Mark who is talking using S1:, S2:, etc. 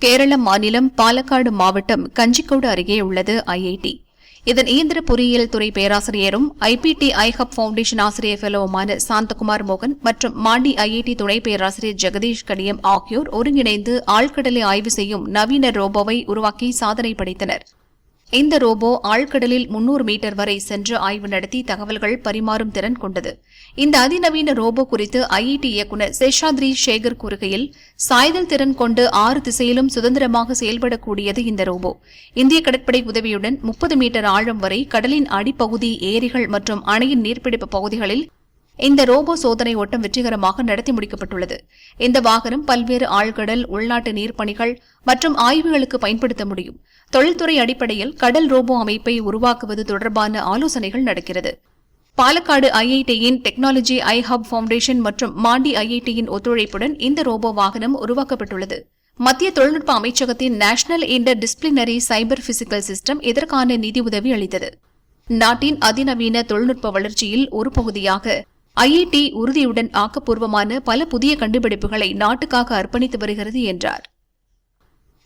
S1: கேரள மாநிலம் பாலக்காடு மாவட்டம் கஞ்சிக்கோடு அருகே உள்ளது ஐஐடி இதன் இயந்திர பொறியியல் துறை பேராசிரியரும் ஐபிடி ஐஹப் ஃபவுண்டேஷன் ஆசிரியர் ஃபெலோவுமான சாந்தகுமார் மோகன் மற்றும் மாண்டி ஐஐடி துணை பேராசிரியர் ஜெகதீஷ் கடியம் ஆகியோர் ஒருங்கிணைந்து ஆழ்கடலை ஆய்வு செய்யும் நவீன ரோபோவை உருவாக்கி சாதனை படைத்தனர். இந்த ரோபோ ஆழ்கடலில் முன்னூறு மீட்டர் வரை சென்று ஆய்வு நடத்தி தகவல்கள் பரிமாறும் திறன் கொண்டது. இந்த அதிநவீன ரோபோ குறித்து ஐஐடி இயக்குநர் சேஷாத்ரி சேகர் கூறுகையில் சாய்தல் திறன் கொண்டு ஆறு திசையிலும் சுதந்திரமாக செயல்படக்கூடியது இந்த ரோபோ. இந்திய கடற்படை உதவியுடன் முப்பது மீட்டர் ஆழம் வரை கடலின் அடிப்பகுதி ஏரிகள் மற்றும் அணையின் நீர்பிடிப்பு பகுதிகளில் இந்த ரோபோ சோதனை ஓட்டம் வெற்றிகரமாக நடத்தி முடிக்கப்பட்டுள்ளது. இந்த வாகனம் பல்வேறு ஆழ்கடல் உள்நாட்டு நீர்ப்பணிகள் மற்றும் ஆய்வுகளுக்கு பயன்படுத்த முடியும். தொழில்துறை அடிப்படையில் கடல் ரோபோ அமைப்பை உருவாக்குவது தொடர்பான ஆலோசனைகள் நடக்கிறது. பாலக்காடு ஐஐடியின் டெக்னாலஜி ஐ ஹப் ஃபவுண்டேஷன் மற்றும் மாண்டி ஐஐடியின் ஒத்துழைப்புடன் இந்த ரோபோ வாகனம் உருவாக்கப்பட்டுள்ளது. மத்திய தொழில்நுட்ப அமைச்சகத்தின் national interdisciplinary cyber physical system இதற்கான நிதியுதவி அளித்தது. நாட்டின் அதிநவீன தொழில்நுட்ப வளர்ச்சியில் ஒரு பகுதியாக ஐஐடி உறுதியுடன் ஆக்கப்பூர்வமான பல புதிய கண்டுபிடிப்புகளை நாட்டுக்காக அர்ப்பணித்து வருகிறது என்றார்.